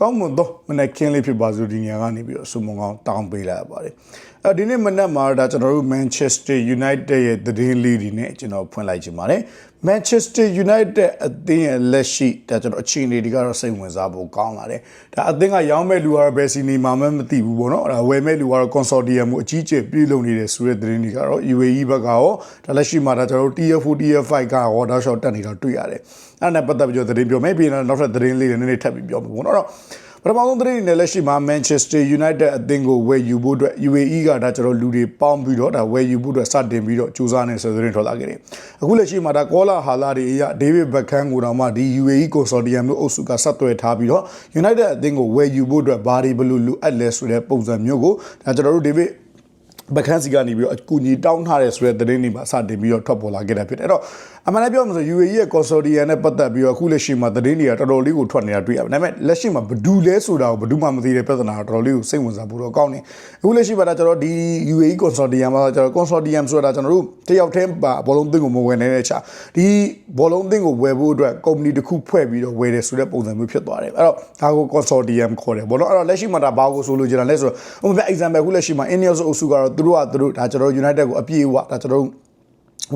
ကောင်းမွန်သောမနက်ခင်းလေးဖြစ်ပါစို့ဒီညကနေပြီးတော့ဆုမွန်ကောင်းတောင်းပေးလိုက်ရပါတယ်အဲဒီနေ့မနက်မှာဒါကျွန်တော်တို့ Manchester United ရဲ့သတင်းလေးတွေနဲ့ကျွန်တော်ဖွင့်လိုက်ချင်ပါတယ် Manchester United အသင်းရဲ့လက်ရှိဒါကျွန်တော်အခြေအနေတွေကတော့စိတ်ဝင်စားဖို့ကောင်းလာတယ်ဒါအသင်းကရောင်းမဲ့လူကတော့ဘယ်စီနီမှာမှမသိဘူးပေါ့နော်ဒါဝယ်မဲ့လူကတော့ consortium ကိုအကြီးကျယ်ပြုလုပ်နေတဲ့ဆိုတဲ့သတင်းတွေကတော့ UAE ဘက်ကရောဒါလက်ရှိမှာဒါကျွန်တော်တို့ Tier 4 Tier 5ကရောဒါရှော့တက်နေတာတွေ့ရတယ်အဲ့ဒါနဲ့ပတ်သက်ပြီးတော့သတင်းပြောမယ်ပြီးရင်နောက်ထပ်သတင်းလေးတွေနည်းနည်းထပ်ပြီးပြောမယ်ပေါ့နော်ပထမဆုံးသတင်းနဲ့လက်ရှိမှာ Manchester United အသင်းကိုဝယ်ယူဖို့အတွက် UAE ကဒါကျွန်တော်လူတွေပေါင်းပြီးတော့ဒါဝယ်ယူဖို့အတွက်စတင်ပြီးတော့ကြိုးစားနေဆိုတဲ့သတင်းထွက်လာခဲ့တယ်။အခုလက်ရှိမှာဒါကောလာဟာလာတွေအရ David Beckham ကိုတော့မှဒီ UAE Consortium လို့အုပ်စုကဆက်သွယ်ထားပြီးတော့ United အသင်းကိုဝယ်ယူဖို့အတွက်ဘာတွေဘလို့လိုအပ်လဲဆိုတဲ့ပုံစံမျိုးကိုဒါကျွန်တော်တို့ David ဘခန်းစီကနေပြီးတော့အကူအညီတောင်းထားတယ်ဆိုတဲ့သတင်းတွေမှာစတင်ပြီးတော့ထွက်ပေါ်လာခဲ့တာဖြစ်တယ်အဲ့တော့ အမှန်တမ်းပြောမှဆို UAE ရဲ့ consortium နဲ့ပတ်သက်ပြီးတော့အခုလက်ရှိမှာသတင်းတွေကတော်တော်လေးကိုထွက်နေတာတွေ့ရတယ်ဒါပေမဲ့လက်ရှိမှာဘဒူလဲဆိုတာကိုဘဒူမှမသိတဲ့ပြဿနာကတော်တော်လေးကိုစိတ်ဝင်စားဖို့တော့ကောင်းတယ်အခုလက်ရှိမှာဒါကျွန်တော်ဒီ UAE consortium မှာကျွန်တော် consortium ဆိုတာကျွန်တော်တို့တယောက်တည်းပါဘောလုံးသင်းကိုမဝယ်နိုင်တဲ့ချာဒီဘောလုံးသင်းကိုဝယ်ဖို့အတွက် company တစ်ခုဖွဲ့ပြီးတော့ဝယ်တယ်ဆိုတဲ့ပုံစံမျိုးဖြစ်သွားတယ်အဲ့တော့ဒါကို consortium ခေါ်တယ်ဘောလုံးအဲ့တော့လက်ရှိမှာဒါဘာကိုဆိုလို့ကြတာလဲဆိုတော့ဥပမာ example အခုလက်ရှိမှာ Ineos အုပ်စုကတော့သူတို့ကသူတို့ဒါကျွန်တော် United ကိုအပြည့်အဝဒါကျွန်တော်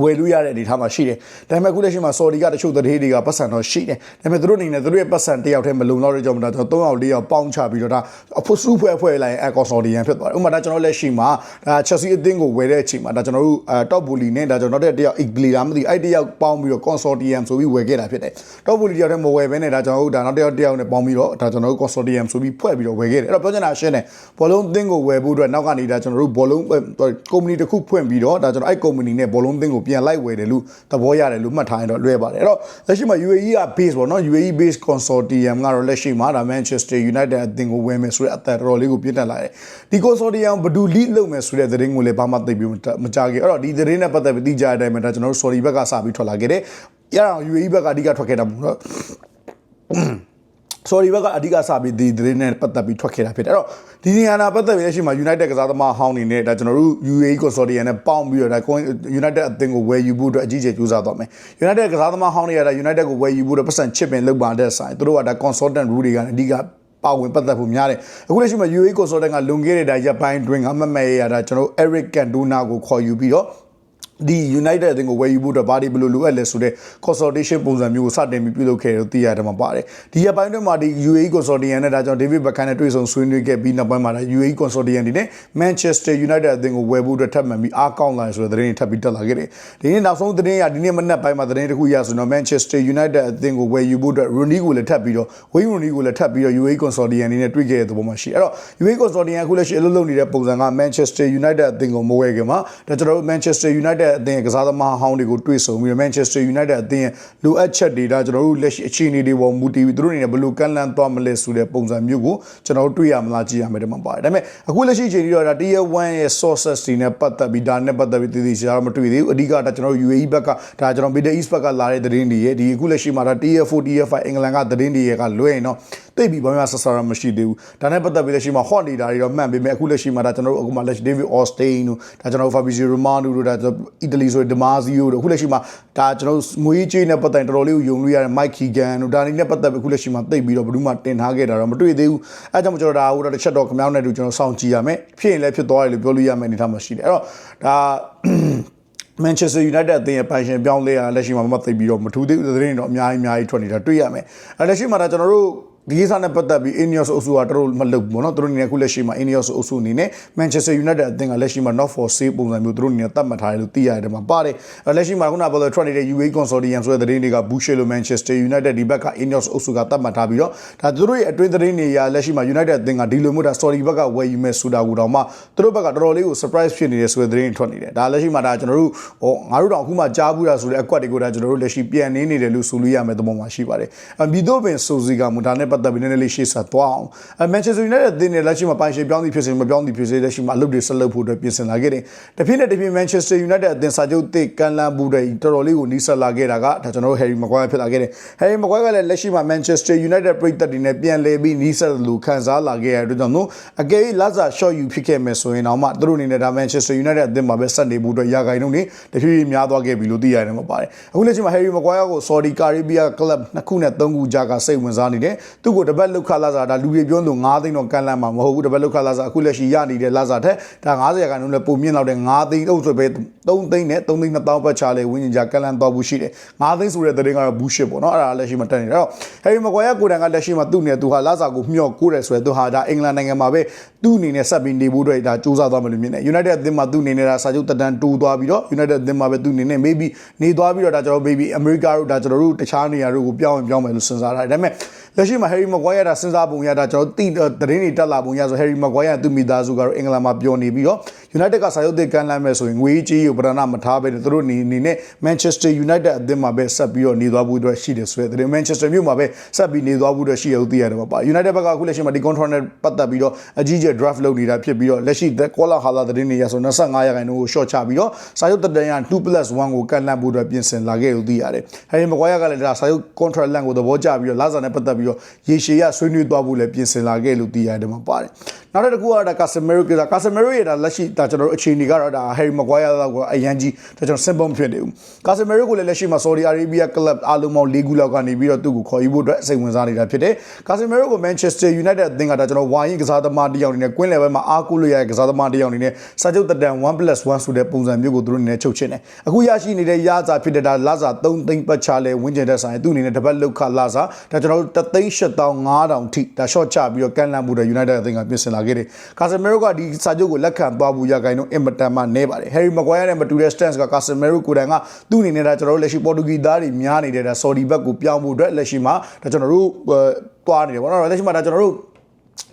ဝယ်လို့ရတဲ့အနေအထားမှာရှိတယ်။ဒါပေမဲ့အခုလက်ရှိမှာ Saudi ကတချို့သတင်းတွေကပတ်စံတော့ရှိတယ်။ဒါပေမဲ့သူတို့အနေနဲ့သူတို့ရဲ့ပတ်စံတစ်ယောက်တည်းမလုံလောက်တဲ့ကြောင့်ဒါကျွန်တော်၃ယောက်၄ယောက်ပေါင်းချပြီးတော့ဒါအဖို့စုဖွဲ့ဖွဲ့လိုက်ရင်အကော Saudi ရန်ဖြစ်သွားတယ်။ဥပမာဒါကျွန်တော်လက်ရှိမှာဒါ Chelsea အသင်းကိုဝယ်တဲ့အချိန်မှာဒါကျွန်တော်တို့အဲ Top Bully နဲ့ဒါကျွန်တော်တို့တစ်ယောက် Igli လားမသိအဲ့တစ်ယောက်ပေါင်းပြီးတော့ Consortium ဆိုပြီးဝယ်ခဲ့တာဖြစ်တယ်။ Top Bully တစ်ယောက်တည်းမဝယ်ဘဲနဲ့ဒါကျွန်တော်တို့ဒါနောက်တစ်ယောက်တစ်ယောက်နဲ့ပေါင်းပြီးတော့ဒါကျွန်တော်တို့ Consortium ဆိုပြီးဖွဲ့ပြီးတော့ဝယ်ခဲ့တယ်။အဲ့တော့ပြောချင်တာရှင်းတယ်။ဘောလုံးသင်းကိုဝယ်ဖို့အတွက်နောက်ကနေဒါကျွန်တော်တို့ဘောလုံး company တစ်ခုဖွင့်ပြီးတော့ဒါကျွန်တော်အဲ့ company နဲ့ဘောလုံးသင်းကိုပြန်လိုက်ဝယ်တယ်လို့သဘောရတယ်လို့မှတ်ထားရင်တော့လွယ်ပါတယ်အဲ့တော့လက်ရှိမှာ UAE က base ပေါ့နော် UAE base consortium ကတော့လက်ရှိမှာဒါ Manchester United အသင်းကိုဝယ်မယ်ဆိုတဲ့အသက်တော်လေးကိုပြစ်တက်လာတယ်ဒီ consortium ဘယ်သူ lead လုပ်မယ်ဆိုတဲ့သတင်းကိုလည်းဘာမှသိပြီးမကြခဲ့အဲ့တော့ဒီသတင်းနဲ့ပတ်သက်ပြီးသိကြတဲ့အတိုင်းပဲဒါကျွန်တော်တို့ sorry ဘက်ကစပြီးထွက်လာခဲ့တယ်ရအောင် UAE ဘက်ကအဓိကထွက်ခဲ့တာပေါ့ နော် sorry ဘက်ကအဓိကစပြီးဒီသတင်းနဲ့ပတ်သက်ပြီးထွက်ခဲ့တာဖြစ်တယ်အဲ့တော့ဒီနေရာနာပတ်သက်ပြီးလက်ရှိမှာ United ကစားသမားဟောင်းနေနဲ့ဒါကျွန်တော်တို့ UAE consortium နဲ့ပေါင်းပြီးတော့ဒါ United အသင်းကိုဝယ်ယူဖို့အတွက်အကြီးကျယ်ကြိုးစားသွားမယ် United ကစားသမားဟောင်းတွေကဒါ United ကိုဝယ်ယူဖို့အတွက်ပတ်စံချစ်ပင်လုပ်ပါတဲ့ဆိုင်သူတို့ကဒါ consultant rule တွေကအဓိကပါဝင်ပတ်သက်ဖို့များတယ်အခုလက်ရှိမှာ UAE consultant ကလွန်ခဲ့တဲ့ဒါရပ်ပိုင်းတွင်ကမမဲရတာကျွန်တော် Eric Cantona ကိုခေါ်ယူပြီးတော့ ဒီ United အသင်းကိုဝယ်ယူဖို့အတွက်ဘာတွေဘယ်လိုလိုအပ်လဲဆိုတော့ consultation ပုံစံမျိုးကိုစတင်ပြီးပြုလုပ်ခဲ့လို့သိရတယ်မှာပါတယ်ဒီရပိုင်းတွေမှာဒီ UAE consortium နဲ့ဒါကြောင့် David Beckham နဲ့တွေ့ဆုံဆွေးနွေးခဲ့ပြီးနောက်ပိုင်းမှာဒါ UAE consortium ဒီနဲ့ Manchester United အသင်းကိုဝယ်ဖို့အတွက်ထပ်မံပြီးအားကောင်းလာဆိုတဲ့သတင်းတွေထပ်ပြီးတက်လာခဲ့တယ်ဒီနေ့နောက်ဆုံးသတင်းကဒီနေ့မနက်ပိုင်းမှာသတင်းတစ်ခုရဆိုတော့ Manchester United အသင်းကိုဝယ်ယူဖို့အတွက် Rooney ကိုလည်းထပ်ပြီးတော့ Wayne Rooney ကိုလည်းထပ်ပြီးတော့ UAE consortium အနေနဲ့တွေ့ခဲ့တဲ့သဘောမှာရှိအဲ့တော့ UAE consortium အခုလက်ရှိအလုပ်လုပ်နေတဲ့ပုံစံက Manchester United အသင်းကိုမဝယ်ခင်မှာဒါကျွန်တော်တို့ Manchester United အသင်းရဲ့ကစားသမားဟောင်းတွေကိုတွေ့ဆုံပြီး Manchester United အသင်းရဲ့လိုအပ်ချက်တွေဒါကျွန်တော်တို့လက်ရှိအခြေအနေတွေပေါ်မူတည်ပြီးသူတို့အနေနဲ့ဘယ်လိုကန့်လန့်သွားမလဲဆိုတဲ့ပုံစံမျိုးကိုကျွန်တော်တို့တွေ့ရမလားကြည့်ရမယ်ဒီမှာပါတယ်ဒါပေမဲ့အခုလက်ရှိအခြေအနေတော့ဒါ Tier 1ရဲ့ sources တွေနဲ့ပတ်သက်ပြီးဒါနဲ့ပတ်သက်ပြီးတည်တည်ရှားမတွေ့သေးဘူးအဓိကဒါကျွန်တော်တို့ UAE ဘက်ကဒါကျွန်တော် Middle East ဘက်ကလာတဲ့သတင်းတွေရဲ့ဒီအခုလက်ရှိမှာဒါ Tier 4 Tier 5အင်္ဂလန်ကသတင်းတွေရဲ့ကလွဲရင်တော့ တိတ်ပြီးဘာမှဆက်ဆာရမရှိသေးဘူးဒါနဲ့ပတ်သက်ပြီးလက်ရှိမှာ hot နေတာတွေတော့မှန်ပေမဲ့အခုလက်ရှိမှာဒါကျွန်တော်တို့အခုမှလက်ရှိ David Austin တို့ဒါကျွန်တော်တို့ Fabrizio Romano တို့ဒါကျွန်တော်အီတလီဆိုတဲ့ Damasio တို့အခုလက်ရှိမှာဒါကျွန်တော်တို့မွေးကြေးနဲ့ပတ်သက်တော်တော်လေးကိုယုံလို့ရတဲ့ Mike Keegan တို့ဒါနေနဲ့ပတ်သက်ပြီးအခုလက်ရှိမှာတိတ်ပြီးတော့ဘယ်သူမှတင်ထားခဲ့တာတော့မတွေ့သေးဘူးအဲကြောင့်ကျွန်တော်ဒါဟိုတော့တစ်ချက်တော့ခမောင်းနဲ့တူကျွန်တော်စောင့်ကြည့်ရမယ်ဖြစ်ရင်လည်းဖြစ်သွားတယ်လို့ပြောလို့ရမယ်အနေထားမှာရှိတယ်အဲ့တော့ဒါ Manchester United အသင်းရဲ့ပိုင်ရှင်ပြောင်းလဲရလက်ရှိမှာမသိပြီးတော့မထူးသေးတဲ့သတင်းတွေတော့အများကြီးအများကြီးထွက်နေတာတွေ့ရမယ်အဲလက်ရှိမှာဒါကျွန်တော်တို့ ဒီကိစ္စနဲ့ပတ်သက်ပြီး Ineos အုပ်စုကတို့မလုပ်ဘူးပေါ့နော်တို့အနေနဲ့အခုလက်ရှိမှာ Ineos အုပ်စုအနေနဲ့ Manchester United အသင်းကလက်ရှိမှာ not for sale ပုံစံမျိုးတို့အနေနဲ့သတ်မှတ်ထားတယ်လို့သိရတယ်မှာပါတယ်လက်ရှိမှာခုနကပြောတဲ့ trade နေတဲ့ UAE consortium ဆိုတဲ့သတင်းတွေက Boucher လို့ Manchester United ဒီဘက်က Ineos အုပ်စုကသတ်မှတ်ထားပြီးတော့ဒါတို့ရဲ့အတွင်းသတင်းတွေရာလက်ရှိမှာ United အသင်းကဒီလိုမျိုးဒါ story ဘက်ကဝယ်ယူမဲ့ဆိုတာကိုတော့မှတို့ဘက်ကတော်တော်လေးကို surprise ဖြစ်နေတယ်ဆိုတဲ့သတင်းတွေထွက်နေတယ်ဒါလက်ရှိမှာဒါကျွန်တော်တို့ဟိုငါတို့တော့အခုမှကြားဘူးတာဆိုတဲ့အကွက်တွေကိုဒါကျွန်တော်တို့လက်ရှိပြန်နေနေတယ်လို့ဆိုလို့ရမယ်သဘောမှာရှိပါတယ်ပြီးတော့ပင်စိုးစီကမူဒါနဲ့ပတ်သက်ပြီးနည်းနည်းလေးရှေ့ဆက်သွားအောင်အဲ Manchester United အသင်းနဲ့လက်ရှိမှာပိုင်ရှင်ပြောင်းသည်ဖြစ်စေမပြောင်းသည်ဖြစ်စေလက်ရှိမှာအလုပ်တွေဆက်လုပ်ဖို့အတွက်ပြင်ဆင်လာခဲ့တယ်။တစ်ဖြည်းနဲ့တစ်ဖြည်း Manchester United အသင်းစာချုပ်တစ်ကန်လန်ဘူးတွေတော်တော်လေးကိုနီးစပ်လာခဲ့တာကဒါကျွန်တော်တို့ Harry Maguire ဖြစ်လာခဲ့တယ်။ Harry Maguire ကလည်းလက်ရှိမှာ Manchester United ပြည်သက်တွေနဲ့ပြန်လည်ပြီးနီးစပ်လို့ခံစားလာခဲ့ရတဲ့အတွက်ကြောင့်မို့အကယ်၍လာဇာ short ယူဖြစ်ခဲ့မယ်ဆိုရင်တော့မှသူတို့အနေနဲ့ဒါ Manchester United အသင်းမှာပဲဆက်နေဖို့အတွက်ရာဂိုင်နှုန်းတွေတဖြည်းဖြည်းများသွားခဲ့ပြီလို့သိရတယ်မှာပါတယ်။အခုလက်ရှိမှာ Harry Maguire ကို Saudi Arabia Club နှစ်ခုနဲ့သုံးခုကြားကစိတ်ဝင်စားနေတယ်။သူ့ကိုတပတ်လောက်ခလာစားဒါလူတွေပြောလို့9သိန်းတော့ကန်လန့်မှာမဟုတ်ဘူးတပတ်လောက်ခလာစားအခုလက်ရှိရနေတဲ့လာစားထက်ဒါ90ရာခိုင်နှုန်းနဲ့ပုံမြင့်လောက်တဲ့9သိန်းတော့ဆိုပဲ3သိန်းနဲ့3သိန်း2000ပတ်ချလေဝင်းကျင်ကြကန်လန့်သွားဘူးရှိတယ်9သိန်းဆိုတဲ့သတင်းကတော့ bullshit ပေါ့နော်အဲ့ဒါလက်ရှိမှာတက်နေတယ်တော့ Harry Maguire ကိုယ်တိုင်ကလက်ရှိမှာသူ့နဲ့သူဟာလာစားကိုမျှော့ကိုးတယ်ဆိုရယ်သူဟာဒါအင်္ဂလန်နိုင်ငံမှာပဲသူ့အနေနဲ့ဆက်ပြီးနေဖို့အတွက်ဒါစူးစမ်းသွားမယ်လို့မြင်တယ် United အသင်းမှာသူ့အနေနဲ့ဒါစာချုပ်တက်တန်းတိုးသွားပြီးတော့ United အသင်းမှာပဲသူ့အနေနဲ့ maybe နေသွားပြီးတော့ဒါကျွန်တော် maybe America တို့ဒါကျွန်တော်တို့တခြားနေရာတို့ကိုပြောင်းရင်ပြောင်းမယ်လို့စဉ်းစားထားတယ်ဒါပေမဲ့လက်ရှိမှာ Harry Maguire ဒါစဉ်းစားပုံရတာကျွန်တော်တိသတင်းတွေတက်လာပုံရဆို Harry Maguire သူ့မိသားစုကတော့အင်္ဂလန်မှာပြောနေပြီးတော့ United ကစာရုပ်သစ်ကန်လမ်းမယ်ဆိုရင်ငွေကြီးကိုပဒနာမထားပဲသူတို့အနေနဲ့ Manchester United အသင်းမှာပဲဆက်ပြီးတော့နေသွားဖို့အတွက်ရှိတယ်ဆိုတဲ့သတင်း Manchester မြို့မှာပဲဆက်ပြီးနေသွားဖို့အတွက်ရှိရဦးသိရတယ်ပါ United ဘက်ကအခုလက်ရှိမှာဒီ contract နဲ့ပတ်သက်ပြီးတော့အကြီးကျယ် draft လုပ်နေတာဖြစ်ပြီးတော့လက်ရှိ Kola Hala သတင်းတွေရဆို25ရာခိုင်နှုန်းကို short ချပြီးတော့စာရုပ်တက်တန်းရ 2+1 ကိုကန်လန့်ဖို့အတွက်ပြင်ဆင်လာခဲ့လို့သိရတယ်။ Harry Maguire ကလည်းဒါစာရုပ် contract လန့်ကိုသဘောကျပြီးတော့လာဇာနဲ့ပတ်သက်ပြီးတော့ရေရှည်ရဆွေးနွေးသွားဖို့လည်းပြင်ဆင်လာခဲ့လို့သိရတယ်မှာပါတယ်။နောက်တစ်ခုကတော့ဒါ Casemiro က Casemiro ရဲ့ဒါလက်ရှိဒါကျွန်တော်တို့အခြေအနေကတော့ဒါ Harry Maguire လောက်ကအရန်ကြီးဒါကျွန်တော် simple ဖြစ်နေဘူး။ Casemiro ကိုလည်းလက်ရှိမှာ Saudi Arabia club အားလုံးပေါင်း၄ခုလောက်ကနေပြီးတော့သူ့ကိုခေါ်ယူဖို့အတွက်စိတ်ဝင်စားနေတာဖြစ်တယ်။ Casemiro ကို Manchester United အသင်းကဒါကျွန်တော်ဝိုင်းရင်ကစားသမားတစ်ယောက်အနေနဲ့ကွင်းလယ်ဘက်မှာအားကိုးလို့ရတဲ့ကစားသမားတစ်ယောက်အနေနဲ့စာချုပ်တက်တန် 1+1 ဆိုတဲ့ပုံစံမျိုးကိုသူတို့အနေနဲ့ချုပ်ချင်တယ်။အခုရရှိနေတဲ့ရစာဖြစ်တဲ့ဒါလာစာ3သိန်းပတ်ချလဲဝင်းကျင်တဲ့ဆိုင်သူ့အနေနဲ့တပတ်လောက်ခလာစာဒါကျွန်တော်တို့3သိန်း8500ထိဒါ short ချပြီးတော့ကန်လန်မှုတဲ့ United အသင်းကပြင်ဆင်လာခဲ့တယ်။ Casemiro ကဒီစာချုပ်ကိုလက်ခံသွားဖို့ရခိုင်တော့အင်မတန်မှနေပါတယ်။ Harry Maguire နဲ့မတူတဲ့ stance က Casemiro ကိုယ်တိုင်ကသူ့အနေနဲ့ဒါကျွန်တော်တို့လက်ရှိပေါ်တူဂီသားတွေများနေတဲ့ဒါ Saudi ဘက်ကိုပြောင်းဖို့အတွက်လက်ရှိမှာဒါကျွန်တော်တို့တွားနေတယ်ပေါ့နော်လက်ရှိမှာဒါကျွန်တော်တို့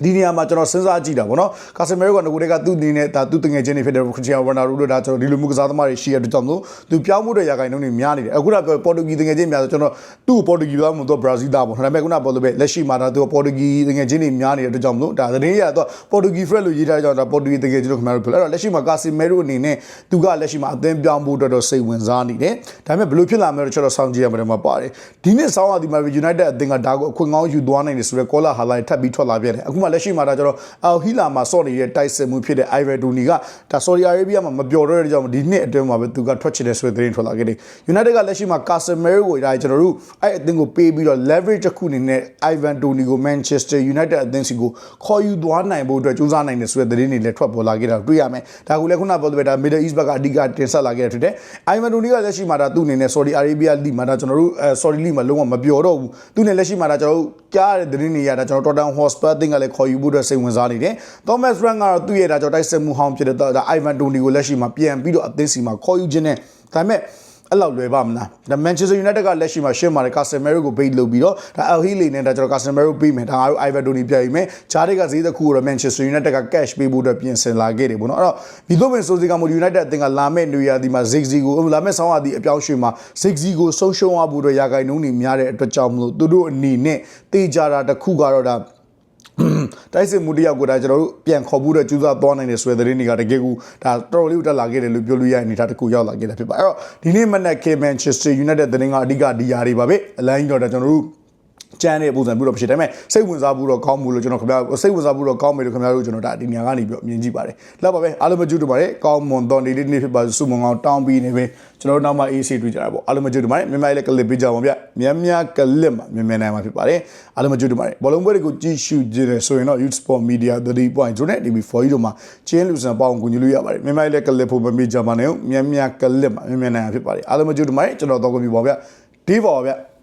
ဒီနေရာမှာကျွန်တော်စဉ်းစားကြည့်တာပေါ့နော်ကာဆီမီရိုကငကိုတွေကသူ့အနေနဲ့ဒါသူ့တငယ်ချင်းတွေဖြစ်တဲ့ခရစ်စတီယာနိုရိုနာဒိုတို့ဒါကျွန်တော်ဒီလိုမျိုးကစားသမားတွေရှိရတဲ့ကြောင့်မို့သူပြောင်းမှုတဲ့ရာခိုင်နှုန်းတွေများနေတယ်အခုတော့ပေါ်တူဂီတငယ်ချင်းများဆိုကျွန်တော်သူ့ပေါ်တူဂီသားမဟုတ်တော့ဘရာဇီးသားပေါ့ဒါပေမဲ့ခုနပေါ်လို့ပဲလက်ရှိမှာဒါသူပေါ်တူဂီတငယ်ချင်းတွေများနေတဲ့အတွက်ကြောင့်မို့ဒါသတင်းရတော့ပေါ်တူဂီဖရက်လို့ရေးထားကြတော့ပေါ်တူဂီတငယ်ချင်းတို့ခင်ဗျားတို့ပြောအဲ့တော့လက်ရှိမှာကာဆီမီရိုအနေနဲ့သူကလက်ရှိမှာအသင်းပြောင်းဖို့အတွက်တော့စိတ်ဝင်စားနေတယ်ဒါပေမဲ့ဘယ်လိုဖြစ်လာမလဲတော့ကျွန်တော်စောင့်ကြည့်ရမှာမှာပါတယ်ဒီနှစ်ဆောင်းရဒီမှာ United အသင်းကဒါကိုအခွင့်ကောင်းယူသွားနိုင်တယ်ဆိုတော့ကောလာဟာလိုက်ထပ်ပြီးထွက်လာပြတယ်အခုမှလက်ရှိမှာဒါကျွန်တော်အယ်ဟီလာမှာစော့နေတဲ့တိုက်စစ်မှုဖြစ်တဲ့ Ivan Toney ကဒါဆော်ဒီအာရေဗျမှာမပျော်တော့တဲ့ကြောင့်ဒီနှစ်အတွင်းမှာပဲသူကထွက်ချင်တဲ့ဆိုတဲ့သတင်းထွက်လာခဲ့တယ်။ United ကလက်ရှိမှာ Casemiro ကိုဒါကျွန်တော်တို့အဲ့အသင်းကိုပေးပြီးတော့ leverage တစ်ခုအနေနဲ့ Ivan Toney ကို Manchester United အသင်းစီကိုခေါ်ယူသွားနိုင်ဖို့အတွက်ကြိုးစားနိုင်တယ်ဆိုတဲ့သတင်းတွေလည်းထွက်ပေါ်လာခဲ့တာတွေ့ရမယ်။ဒါကိုလည်းခုနပြောတဲ့ဒါ Middle East ဘက်ကအဓိကတင်ဆက်လာခဲ့တဲ့ဖြစ်တယ်။ Ivan Toney ကလက်ရှိမှာဒါသူ့အနေနဲ့ Saudi Arabia League မှာဒါကျွန်တော်တို့အဲ Saudi League မှာလုံးဝမပျော်တော့ဘူး။သူ့နဲ့လက်ရှိမှာဒါကျွန်တော်တို့ကြားရတဲ့သတင်းတွေရတာကျွန်တော် Tottenham Hotspur အသင်းကလည်းခေါ်ယူဖို့အတွက်စိတ်ဝင်စားနေတယ်။ Thomas Frank ကတော့သူ့ရဲ့ဒါကြောင့်တိုက်စစ်မှုဟောင်းဖြစ်တဲ့ဒါ Ivan Toney ကိုလက်ရှိမှာပြန်ပြီးတော့အသင်းစီမှာခေါ်ယူခြင်းနဲ့ဒါပေမဲ့အဲ့လောက်လွယ်ပါမလားဒါ Manchester United ကလက်ရှိမှာရှင်းပါတယ် Casemiro ကို bait လုပ်ပြီးတော့ဒါ Al Hilal နဲ့ဒါကျွန်တော် Casemiro ပေးမယ်ဒါငါတို့ Ivan Toney ပြိုင်မယ်ဂျားတွေကဈေးတစ်ခုတော့ Manchester United က cash ပေးဖို့အတွက်ပြင်ဆင်လာခဲ့တယ်ပေါ့နော်အဲ့တော့ဒီလိုပဲဆိုစီကမို United အသင်းကလာမဲ့နေရာဒီမှာ Ziggy ကိုလာမဲ့ဆောင်းရာဒီအပြောင်းရွှေ့မှာ Ziggy ကိုဆုံးရှုံးရဖို့အတွက်ရာဂိုင်နှုန်းတွေများတဲ့အတွက်ကြောင့်မလို့သူတို့အနေနဲ့တေးကြတာတစ်ခုကတော့ဒါ တိုက်စစ်မှုတယောက်ကိုဒါကျွန်တော်တို့ပြန်ခေါ်ဖို့တော့ကြိုးစားသွားနိုင်တယ်ဆိုတဲ့သတင်းတွေကတကယ်ကိုဒါတော်တော်လေးတက်လာခဲ့တယ်လို့ပြောလို့ရတဲ့အနေအထားတစ်ခုရောက်လာခဲ့တာဖြစ်ပါအဲ့တော့ဒီနေ့မနက် K Manchester United သတင်းကအဓိကဒီယာတွေပါပဲအလိုင်းတော့ဒါကျွန်တော်တို့ ကျန်းတဲ့ပုံစံမျိုးတော့ဖြစ်တယ်ဒါပေမဲ့စိတ်ဝင်စားဖို့တော့ကောင်းမှုလို့ကျွန်တော်ခင်ဗျားစိတ်ဝင်စားဖို့တော့ကောင်းမယ်လို့ခင်ဗျားတို့ကျွန်တော်ဒါဒီနေရာကနေပြီးမြင်ကြည့်ပါတယ်လောက်ပါပဲအားလုံးမကြည့်တူပါတယ်ကောင်းမွန်တော့နေ့လေးနေ့ဖြစ်ပါစုမုံအောင်တောင်းပြီးနေပဲကျွန်တော်တို့နောက်မှ AC တွေ့ကြတာပေါ့အားလုံးမကြည့်တူပါတယ်မြန်မာလေးကလစ်ပေးကြပါဗျမြန်မြန်ကလစ်မှာမြန်မြန်နိုင်မှာဖြစ်ပါတယ်အားလုံးမကြည့်တူပါတယ်ဘောလုံးပွဲတွေကိုကြည့်ရှုကြည့်တယ်ဆိုရင်တော့ Youth Sport Media 3.0နဲ့ DB4 တို့မှာချင်းလူစံပေါအောင်ကူညီလို့ရပါတယ်မြန်မာလေးကလစ်ဖို့မမေ့ကြပါနဲ့မြန်မြန်ကလစ်မှာမြန်မြန်နိုင်မှာဖြစ်ပါတယ်အားလုံးမကြည့်တူပါတယ်ကျွန်တော်တော့ကိုမြပါဗျဒီပါဗျ